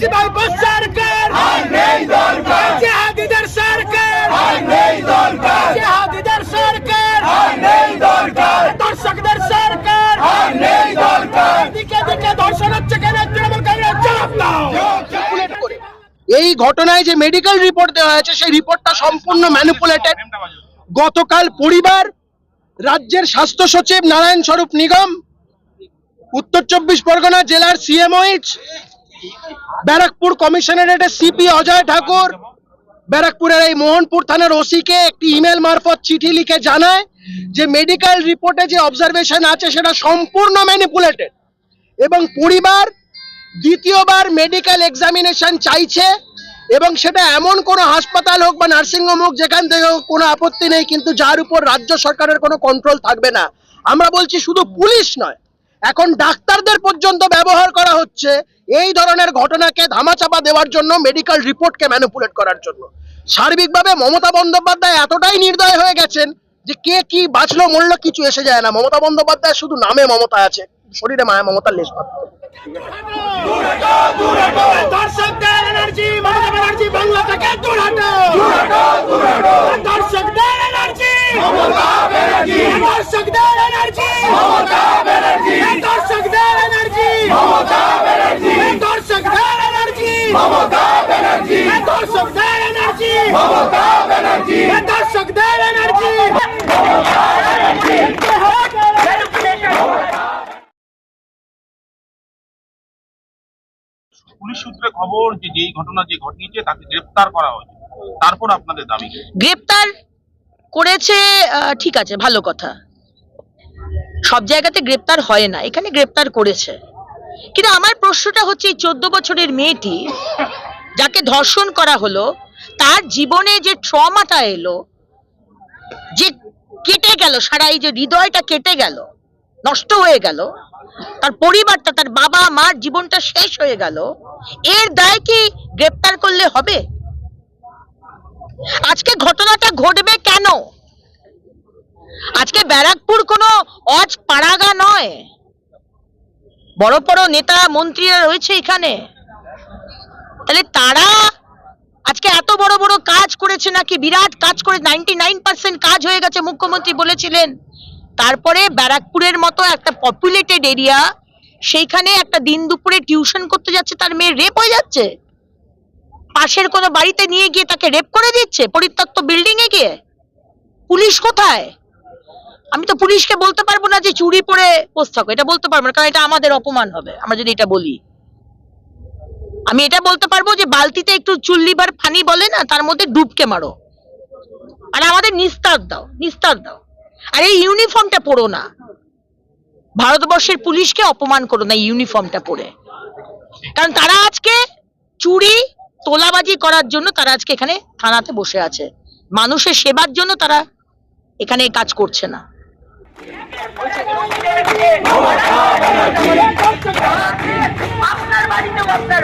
সরকার। আর নেই দরকার। জেহাদিদের সরকার। আর নেই দরকার। জেহাদিদের সরকার। আর নেই দরকার। দর্শকদের সরকার। আর নেই দরকার। দিকে দিকে দর্শন হচ্ছে কেন? তৃণমূল কংগ্রেস জবাব দাও। এই ঘটনায় যে মেডিকেল রিপোর্ট দেওয়া হয়েছে সেই রিপোর্টটা সম্পূর্ণ ম্যানিপুলেটেড গতকাল পরিবার রাজ্যের স্বাস্থ্য সচিব নারায়ণ স্বরূপ নিগম উত্তর চব্বিশ পরগনা জেলার সিএমওইচ ব্যারাকপুর কমিশনারেটের সিপি অজয় ঠাকুর। ব্যারাকপুরের এই মোহনপুর থানার ওসিকে একটি ইমেল মারফত চিঠি লিখে জানায় যে মেডিকেল রিপোর্টে যে অবজারভেশন আছে সেটা সম্পূর্ণ ম্যানিপুলেটেড এবং পরিবার দ্বিতীয়বার মেডিকেল এক্সামিনেশন চাইছে এবং সেটা এমন কোনো হাসপাতাল হোক বা নার্সিংহোম হোক, যেখান থেকে কোনো আপত্তি নেই, কিন্তু যার উপর রাজ্য সরকারের কোনো কন্ট্রোল থাকবে না। আমরা বলছি শুধু পুলিশ নয় এখন ডাক্তারদের পর্যন্ত ব্যবহার করা হচ্ছে এই ধরনের ঘটনাকে ধামাচাপা দেওয়ার জন্য মেডিকেল রিপোর্টকে ম্যানিপুলেট করার জন্য। সার্বিকভাবে মমতা বন্দ্যোপাধ্যায় এতটাই নির্দয় হয়ে গেছেন যে কে কি বাঁচলো মূল্য কিছু এসে যায় না। মমতা বন্দ্যোপাধ্যায় শুধু নামে মমতা আছে, শরীরে মায়া, মমতার লেশ দর্শকদের এনার্জি মমতা বাংলা থেকে দূর হাটো দর্শকদের এনার্জি দর্শকদের এনার্জি দর্শকদের এনার্জি দর্শকদের এনার্জি দর্শকদের এনার্জি দর্শকদের এনার্জি পুলিশ সূত্রে খবর যে যেই ঘটনা যে ঘটিয়েছে তাকে গ্রেপ্তার করা হয়েছে। তারপর আপনাদের দাবি করেছে আহ, ঠিক আছে ভালো কথা। সব জায়গাতে গ্রেপ্তার হয় না এখানে গ্রেপ্তার করেছে। কিন্তু আমার প্রশ্নটা হচ্ছে এই চোদ্দ বছরের মেয়েটি যাকে ধর্ষণ করা হলো, তার জীবনে যে ট্রমাটা এলো, যে কেটে গেল, সারা এই যে হৃদয়টা কেটে গেল, নষ্ট হয়ে গেল, তার পরিবারটা, তার বাবা মার জীবনটা শেষ হয়ে গেল, এর দায় কি গ্রেপ্তার করলে হবে? আজকে ঘটনাটা ঘটবে কেন? আজকে ব্যারাকপুর কোনো অজ পাড়াগা নয়। বড় বড় নেতা মন্ত্রীরা রয়েছে এখানে। তাহলে তারা আজকে এত বড় বড় কাজ করেছে নাকি? বিরাট কাজ করে নাইনটি কাজ হয়ে গেছে, মুখ্যমন্ত্রী বলেছিলেন। তারপরে ব্যারাকপুরের মতো একটা পপুলেটেড এরিয়া সেইখানে একটা দিন দুপুরে টিউশন করতে যাচ্ছে, তার মেয়ে রেপ হয়ে যাচ্ছে। পাশের কোনো বাড়িতে নিয়ে গিয়ে তাকে রেপ করে দিচ্ছে, পরিত্যক্ত বিল্ডিং এ গিয়ে? পুলিশ কোথায়? আমি তো পুলিশকে বলতে পারব না যে চুরি পরে থাকো, এটা বলতে পারব না, কারণ এটা আমাদের অপমান হবে, আমরা যদি এটা বলি। আমি এটা বলতে পারব যে বালতিতে একটু চুল্লিবার পানি বলে না, তার মধ্যে ডুবকে মারো। আর আমাদের নিস্তার দাও নিস্তার দাও। আর এই ইউনিফর্মটা পরো না। ভারতবর্ষের পুলিশকে অপমান করো না ইউনিফর্মটা পরে। কারণ তারা আজকে চুরি, তোলাবাজি করার জন্য তারা আজকে এখানে থানাতে বসে আছে। মানুষের সেবার জন্য তারা এখানে কাজ করছে না। আপনার